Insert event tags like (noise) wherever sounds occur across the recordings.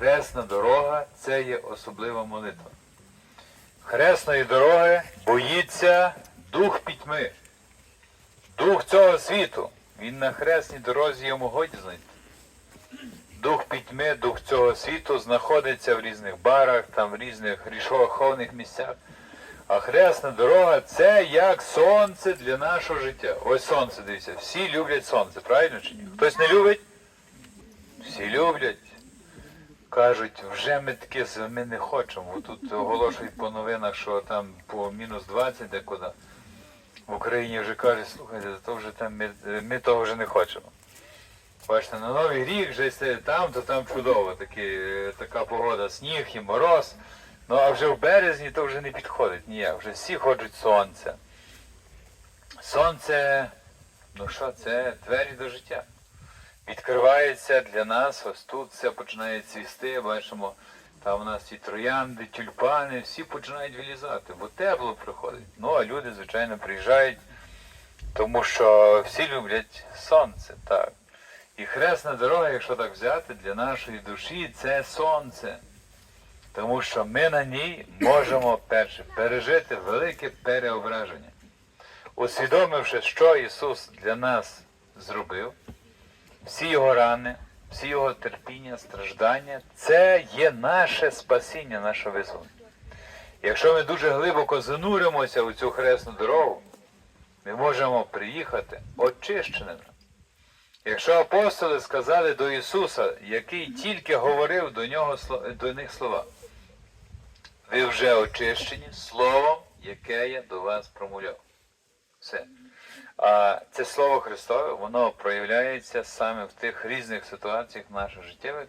хресна дорога це є особлива молитва. Хресної дороги боїться дух пітьми, дух цього світу. Він на хресній дорозі йому годі знайти. Дух пітьми, дух цього світу знаходиться в різних барах, там в різних рішоховних місцях. А хресна дорога це як сонце для нашого життя. Ось сонце, дивіться. Всі люблять сонце, правильно чи ні? Хтось не любить? Всі люблять. Кажуть, вже ми таке ми не хочемо. Тут оголошують по новинах, що там по мінус 20 декуди. В Україні вже кажуть, слухайте, то вже там ми, ми того вже не хочемо. Бачите, на Новий рік вже там, то там чудово, такі, е, така погода, сніг і мороз. Ну а вже в березні то вже не підходить ніяк, вже всі хочуть сонця. Сонце, ну що, це двері до життя. Відкривається для нас, ось тут все починає цвісти, бачимо, там у нас і троянди, тюльпани, всі починають вилізати, бо тепло приходить. Ну а люди, звичайно, приїжджають, тому що всі люблять сонце, так. І хресна дорога, якщо так взяти, для нашої душі це сонце. Тому що ми на ній можемо перше пережити велике переображення. Усвідомивши, що Ісус для нас зробив, всі його рани, всі його терпіння, страждання, це є наше спасіння, наше визволення. Якщо ми дуже глибоко зануримося у цю хресну дорогу, ми можемо приїхати очищеними. Якщо апостоли сказали до Ісуса, який тільки говорив до, нього, до них слова, ви вже очищені словом, яке я до вас промовляв. Все. А це слово Христове, воно проявляється саме в тих різних ситуаціях наших життєвих,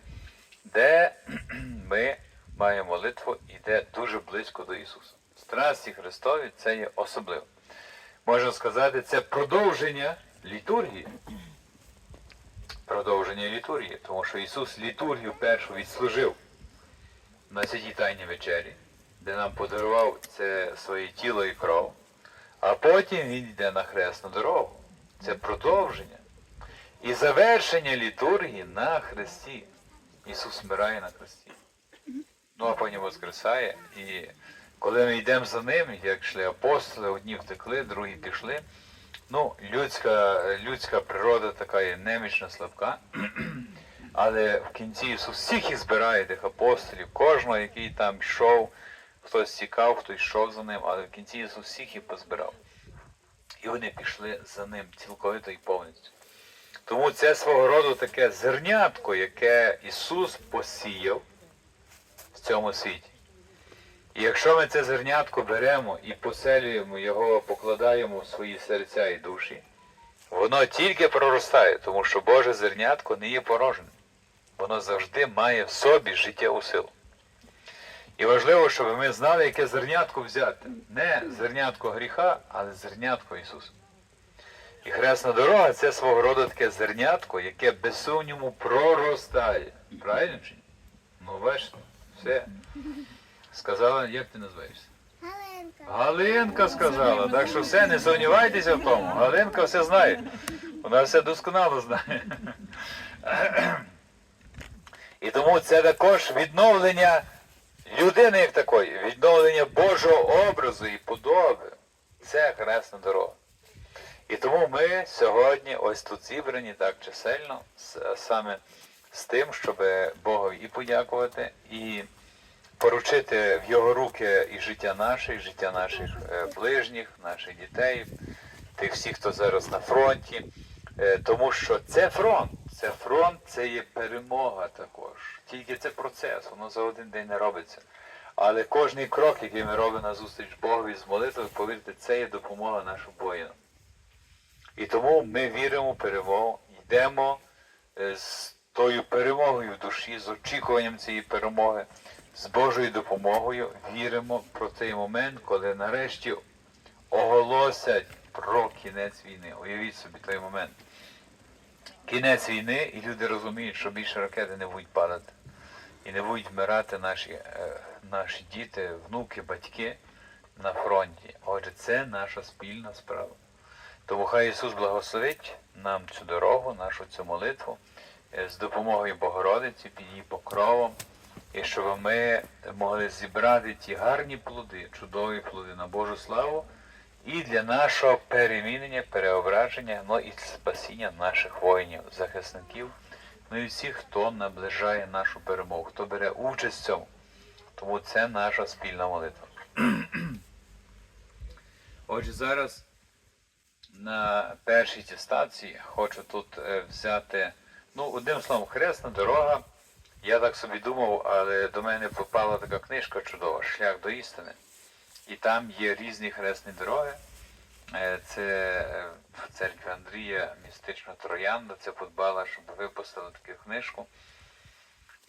де (clears throat) ми маємо молитву і де дуже близько до Ісуса. Страсті Христові це є особливо. Можна сказати, це продовження літургії. Продовження літургії, тому що Ісус літургію першу відслужив на святій Тайній вечері, де нам подарував це своє тіло і кров. А потім він йде на хресну дорогу. Це продовження. І завершення літургії на хресті. Ісус вмирає на хресті. Ну а потім воскресає. І коли ми йдемо за ним, як йшли апостоли, одні втекли, другі пішли. Ну, людська, людська природа така є немічна слабка. (clears throat) Але в кінці Ісус всіх їх збирає, тих апостолів, кожного, який там йшов, хтось тікав, хтось йшов за ним, але в кінці Ісус всіх їх позбирав. І вони пішли за ним цілковито і повністю. Тому це свого роду таке зернятко, яке Ісус посіяв в цьому світі. І якщо ми це зернятко беремо і поселюємо його, покладаємо в свої серця і душі, воно тільки проростає, тому що Боже зернятко не є порожним. Воно завжди має в собі життєву силу. І важливо, щоб ми знали, яке зернятко взяти. Не зернятко гріха, але зернятко Ісуса. І хресна дорога це свого роду таке зернятко, яке без сумніву проростає. Правильно чи ні? Ну, бачите, все. Сказала, як ти називаєшся? Галенка. Галинка сказала, так що все, не сумнівайтеся в тому. Галинка все знає. Вона все досконало знає. І тому це також відновлення людини як такої, відновлення Божого образу і подоби. Це хресна дорога. І тому ми сьогодні ось тут зібрані так чисельно, саме з тим, щоб Богові і подякувати, і поручити в його руки і життя наше, і життя наших е, ближніх, наших дітей, тих всіх, хто зараз на фронті. Е, Тому що це фронт. Це фронт, це є перемога також. Тільки це процес, воно за один день не робиться. Але кожний крок, який ми робимо на зустріч Богові з молитвою, повірте, це є допомога нашим воїнам. І тому ми віримо в перемогу, йдемо е, з тою перемогою в душі, з очікуванням цієї перемоги, з Божою допомогою віримо про той момент, коли нарешті оголосять про кінець війни. Уявіть собі той момент. Кінець війни, і люди розуміють, що більше ракети не будуть падати. І не будуть вмирати наші, е, наші діти, внуки, батьки на фронті. Отже, це наша спільна справа. Тому хай Ісус благословить нам цю дорогу, нашу цю молитву е, з допомогою Богородиці, під її покровом, і щоб ми могли зібрати ті гарні плоди, чудові плоди на Божу славу і для нашого перемінення, переображення, ну і спасіння наших воїнів, захисників, ну і всіх, хто наближає нашу перемогу, хто бере участь в цьому. Тому це наша спільна молитва. (clears throat) Отже, зараз на першій цій стації хочу тут е, взяти, ну, одним словом, хресна дорога. Я так собі думав, але до мене попала така книжка чудова Шлях до істини. І там є різні хресні дороги. Е, Це е, в церкві Андрія містична Троянда, це подбала, щоб випустили таку книжку.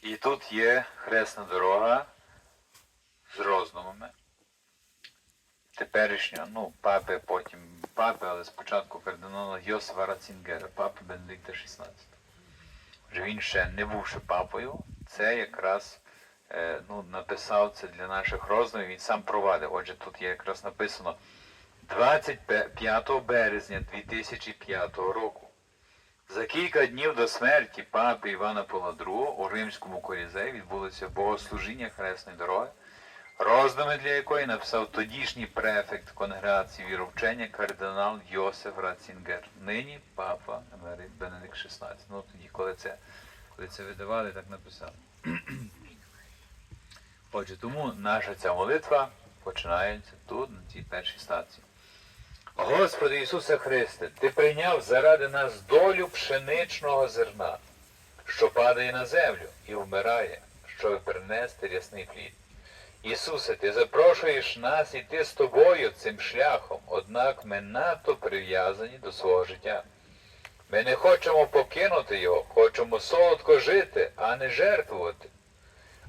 І тут є хресна дорога з роздумами. Теперішнього, ну, папи, потім папи, але спочатку кардинала Йосифа Рацінгера, папи Бенедикта XVI. Вже він ще не бувши папою, це якраз е, ну, написав це для наших роздумів, він сам провадив. Отже, тут є якраз написано 25 березня 2005 року. За кілька днів до смерті папи Івана Павла II у Римському колізеї відбулося богослужіння Хресної дороги, роздуми для якої написав тодішній префект конгрегації віровчення кардинал Йосиф Рацінгер, нині папа Бенедикт XVI. Ну тоді, коли це, коли це видавали, так написав. Отже, тому наша ця молитва починається тут, на цій першій стації. Господи Ісусе Христе, Ти прийняв заради нас долю пшеничного зерна, що падає на землю і вмирає, щоб принести рясний плід. Ісусе, Ти запрошуєш нас іти з тобою цим шляхом, однак ми надто прив'язані до свого життя. Ми не хочемо покинути його, хочемо солодко жити, а не жертвувати.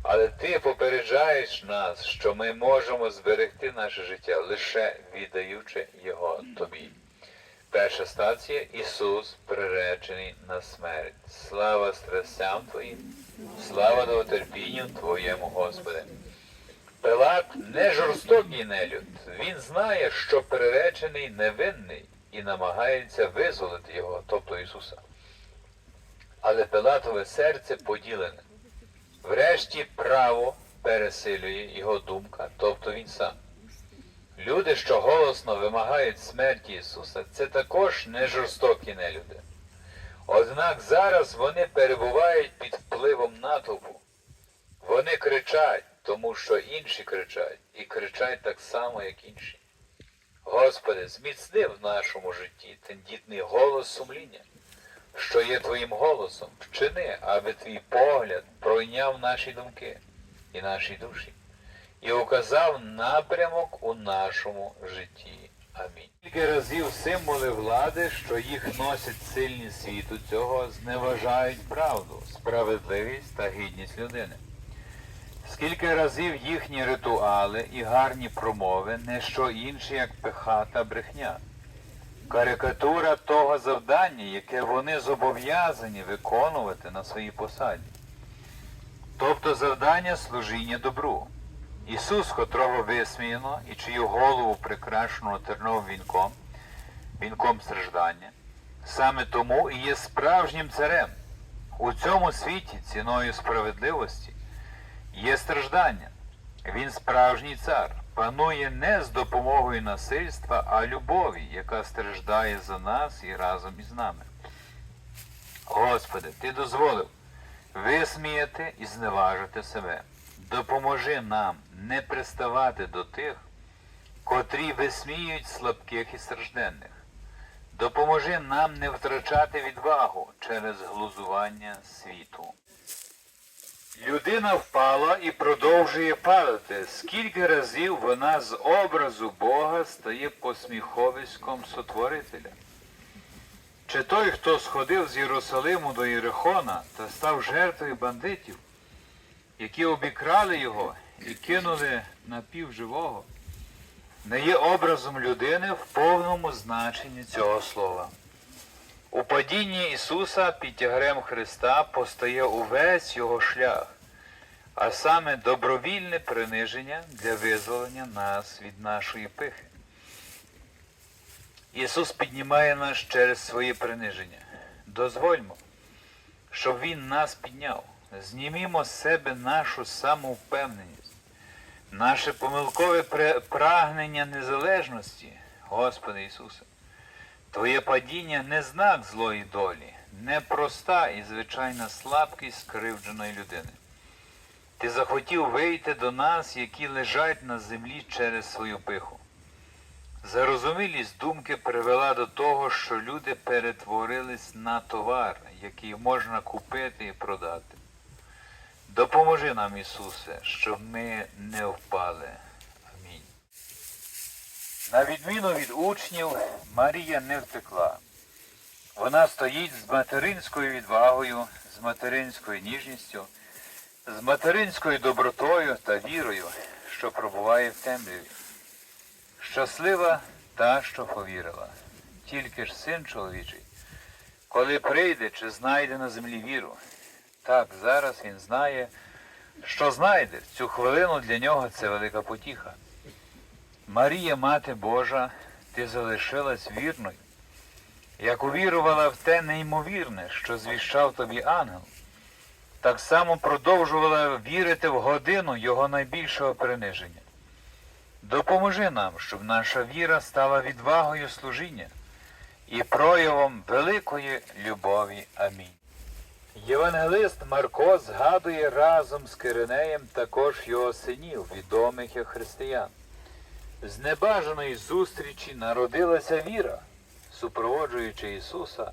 Але ти попереджаєш нас, що ми можемо зберегти наше життя, лише віддаючи його тобі. Перша стація Ісус приречений на смерть. Слава страстям Твоїм, слава довотерпінню Твоєму, Господи. Пилат не жорстокий нелюд. Він знає, що приречений невинний і намагається визволити його, тобто Ісуса. Але Пилатове серце поділене. Врешті право пересилює його думка, тобто він сам. Люди, що голосно вимагають смерті Ісуса, це також не жорстокі нелюди. Однак зараз вони перебувають під впливом натовпу. Вони кричать, тому що інші кричать, і кричать так само, як інші. Господи, зміцни в нашому житті тендітний голос сумління що є твоїм голосом, вчини, аби твій погляд пройняв наші думки і наші душі, і указав напрямок у нашому житті. Амінь. Кілька разів символи влади, що їх носять сильні світу цього, зневажають правду, справедливість та гідність людини. Скільки разів їхні ритуали і гарні промови не що інше, як пиха та брехня карикатура того завдання, яке вони зобов'язані виконувати на своїй посаді. Тобто завдання служіння добру. Ісус, котрого висміяно і чию голову прикрашено терновим вінком, вінком страждання, саме тому і є справжнім царем. У цьому світі ціною справедливості є страждання. Він справжній цар панує не з допомогою насильства, а любові, яка страждає за нас і разом із нами. Господи, Ти дозволив висміяти і зневажити себе. Допоможи нам не приставати до тих, котрі висміюють слабких і стражденних. Допоможи нам не втрачати відвагу через глузування світу. Людина впала і продовжує падати. Скільки разів вона з образу Бога стає посміховиськом сотворителя? Чи той, хто сходив з Єрусалиму до Єрихона та став жертвою бандитів, які обікрали його і кинули напівживого, не є образом людини в повному значенні цього слова? У падінні Ісуса під тягарем Христа постає увесь його шлях, а саме добровільне приниження для визволення нас від нашої пихи. Ісус піднімає нас через своє приниження. Дозвольмо, щоб Він нас підняв. знімімо з себе нашу самовпевненість, наше помилкове прагнення незалежності, Господи Ісусе. Твоє падіння не знак злої долі, не проста і звичайна слабкість скривдженої людини. Ти захотів вийти до нас, які лежать на землі через свою пиху. Зарозумілість думки привела до того, що люди перетворились на товар, який можна купити і продати. Допоможи нам, Ісусе, щоб ми не впали. На відміну від учнів, Марія не втекла. Вона стоїть з материнською відвагою, з материнською ніжністю, з материнською добротою та вірою, що пробуває в темряві. Щаслива та, що повірила, тільки ж син чоловічий, коли прийде чи знайде на землі віру. Так, зараз він знає, що знайде. В цю хвилину для нього це велика потіха. Марія, Мати Божа, ти залишилась вірною, як увірувала в те неймовірне, що звіщав тобі ангел, так само продовжувала вірити в годину його найбільшого приниження. Допоможи нам, щоб наша віра стала відвагою служіння і проявом великої любові. Амінь. Євангелист Марко згадує разом з Киринеєм також його синів, відомих як християн. З небажаної зустрічі народилася віра, супроводжуючи Ісуса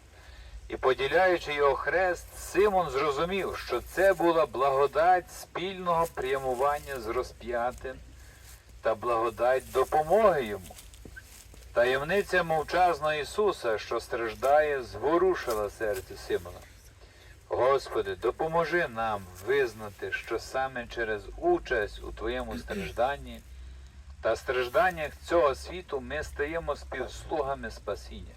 і поділяючи його хрест, Симон зрозумів, що це була благодать спільного прямування з розп'ятим та благодать допомоги йому. Таємниця мовчазного Ісуса, що страждає, зворушила серце Симона. Господи, допоможи нам визнати, що саме через участь у Твоєму стражданні та стражданнях цього світу ми стаємо співслугами спасіння.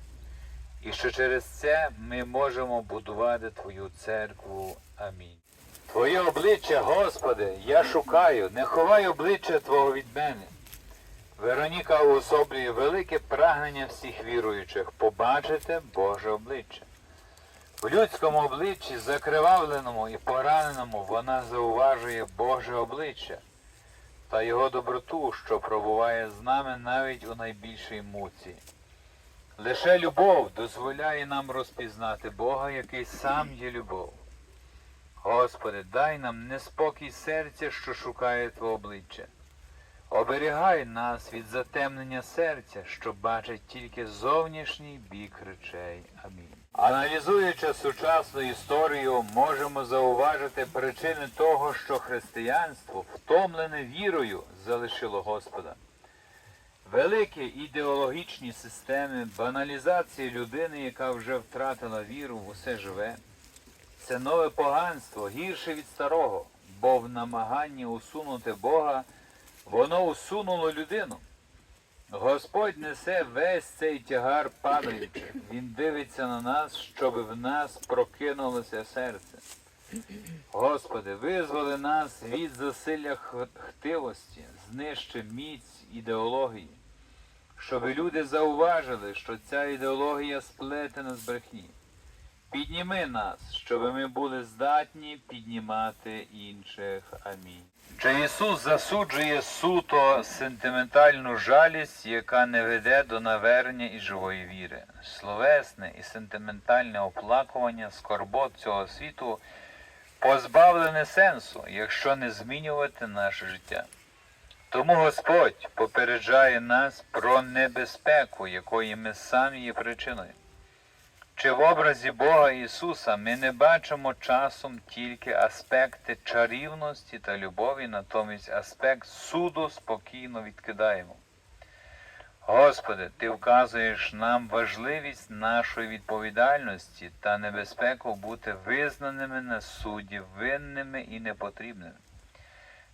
І що через це ми можемо будувати Твою церкву. Амінь. Твоє обличчя, Господи, я шукаю, не ховай обличчя Твого від мене. Вероніка уособлює велике прагнення всіх віруючих побачити Боже обличчя. В людському обличчі, закривавленому і пораненому, вона зауважує Боже обличчя та Його доброту, що пробуває з нами навіть у найбільшій муці. Лише любов дозволяє нам розпізнати Бога, який сам є любов. Господи, дай нам неспокій серця, що шукає Твого обличчя. Оберігай нас від затемнення серця, що бачить тільки зовнішній бік речей. Амінь. Аналізуючи сучасну історію, можемо зауважити причини того, що християнство, втомлене вірою, залишило Господа. Великі ідеологічні системи, баналізація людини, яка вже втратила віру в усе живе, це нове поганство, гірше від старого, бо в намаганні усунути Бога воно усунуло людину. Господь несе весь цей тягар падаючи. Він дивиться на нас, щоб в нас прокинулося серце. Господи, визволи нас від засилля хтивості, знищи міць ідеології, щоб люди зауважили, що ця ідеологія сплетена з брехні. Підніми нас, щоб ми були здатні піднімати інших. Амінь. Чи Ісус засуджує суто сентиментальну жалість, яка не веде до навернення і живої віри? Словесне і сентиментальне оплакування скорбот цього світу позбавлене сенсу, якщо не змінювати наше життя. Тому Господь попереджає нас про небезпеку, якої ми самі є причиною. Чи в образі Бога Ісуса ми не бачимо часом тільки аспекти чарівності та любові, натомість аспект суду спокійно відкидаємо. Господи, Ти вказуєш нам важливість нашої відповідальності та небезпеку бути визнаними на суді винними і непотрібними.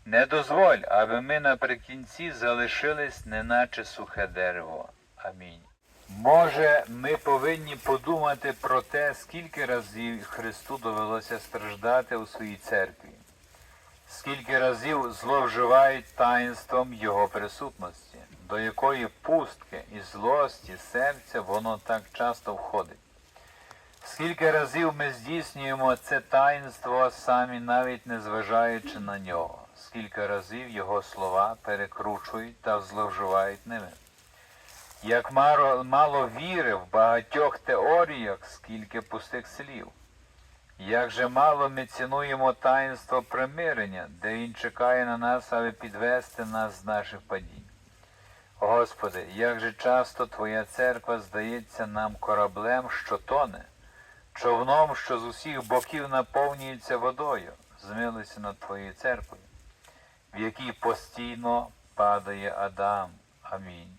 Не дозволь, аби ми наприкінці залишились неначе сухе дерево. Амінь. Може, ми повинні подумати про те, скільки разів Христу довелося страждати у своїй церкві, скільки разів зловживають таїнством Його присутності, до якої пустки і злості серця воно так часто входить. Скільки разів ми здійснюємо це таїнство, самі навіть не зважаючи на нього, скільки разів його слова перекручують та зловживають ними. Як мало, мало віри в багатьох теоріях, скільки пустих слів. Як же мало ми цінуємо таїнство примирення, де він чекає на нас, аби підвести нас з наших падінь. Господи, як же часто Твоя церква здається нам кораблем, що тоне, човном, що з усіх боків наповнюється водою, змилися над Твоєю церквою, в якій постійно падає Адам. Амінь.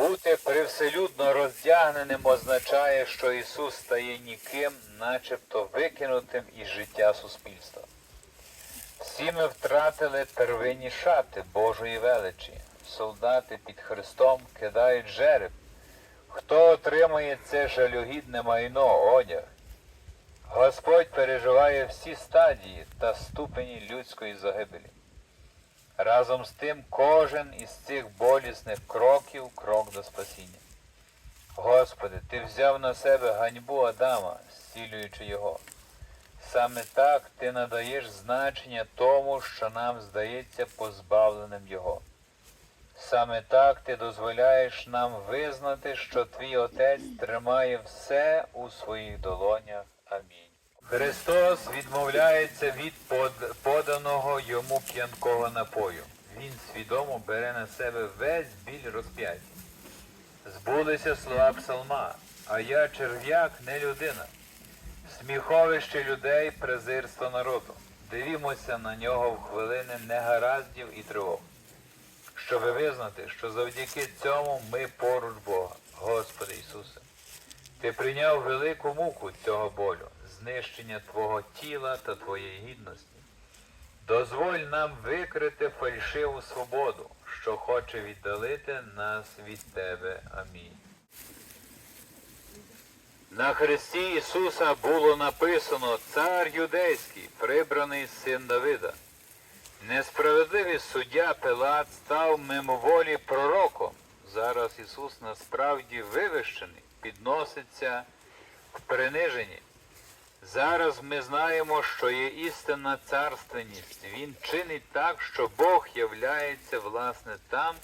Бути привселюдно роздягненим означає, що Ісус стає ніким, начебто викинутим із життя суспільства. Всі ми втратили первинні шати Божої величі. Солдати під Христом кидають жереб. Хто отримує це жалюгідне майно, одяг? Господь переживає всі стадії та ступені людської загибелі. Разом з тим кожен із цих болісних кроків крок до спасіння. Господи, Ти взяв на себе ганьбу Адама, зцілюючи його. Саме так ти надаєш значення тому, що нам здається позбавленим його. Саме так ти дозволяєш нам визнати, що твій Отець тримає все у своїх долонях. Амінь. Христос відмовляється від поданого йому п'янкого напою. Він свідомо бере на себе весь біль розп'яття. Збулися слова псалма, а я черв'як не людина. Сміховище людей, презирство народу. Дивімося на нього в хвилини негараздів і тривог. Щоби визнати, що завдяки цьому ми поруч Бога, Господи Ісусе. Ти прийняв велику муку цього болю, знищення Твого тіла та Твоєї гідності. Дозволь нам викрити фальшиву свободу, що хоче віддалити нас від Тебе. Амінь. На хресті Ісуса було написано Цар юдейський, прибраний син Давида. Несправедливий суддя Пилат став мимоволі пророком. Зараз Ісус насправді вивищений, підноситься в приниженні. Зараз ми знаємо, що є істинна царственність. Він чинить так, що Бог являється власне там,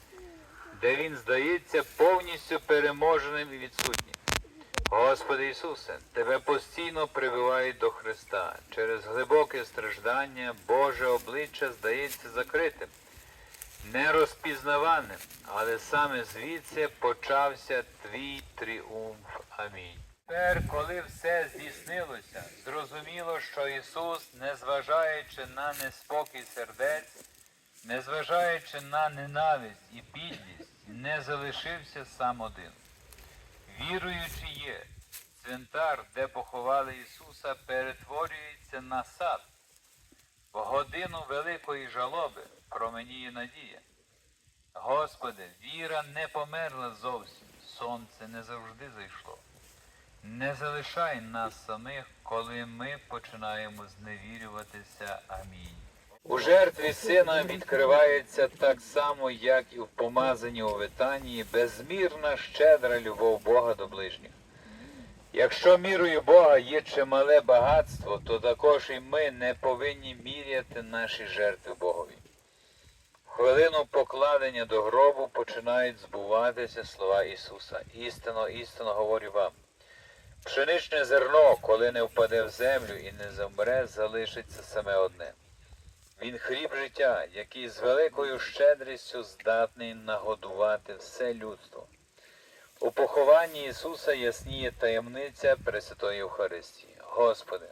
де Він здається повністю переможеним і відсутнім. Господи Ісусе, Тебе постійно прививають до Христа. Через глибоке страждання Боже обличчя здається закритим, нерозпізнаваним, але саме звідси почався Твій тріумф. Амінь. Тепер, коли все здійснилося, зрозуміло, що Ісус, незважаючи на неспокій сердець, незважаючи на ненависть і підлість, не залишився сам один. Віруючи є, цвинтар, де поховали Ісуса, перетворюється на сад. В годину великої жалоби променіє надія. Господи, віра не померла зовсім, сонце не завжди зайшло. Не залишай нас самих, коли ми починаємо зневірюватися. Амінь. У жертві сина відкривається так само, як і в помазанні у Витанії, безмірна щедра любов Бога до ближніх. Якщо мірою Бога є чимале багатство, то також і ми не повинні міряти наші жертви Богові. Хвилину покладення до гробу починають збуватися слова Ісуса. Істинно, істинно говорю вам. Пшеничне зерно, коли не впаде в землю і не замре, залишиться саме одне. Він хліб життя, який з великою щедрістю здатний нагодувати все людство. У похованні Ісуса ясніє таємниця Пресвятої Євхаристії. Господи,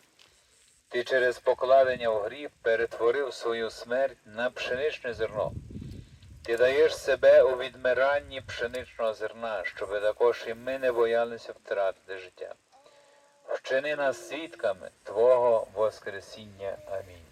Ти через покладення в гріб перетворив свою смерть на пшеничне зерно. Ти даєш себе у відмиранні пшеничного зерна, щоб також і ми не боялися втратити життя. Вчини нас свідками Твого Воскресіння. Амінь.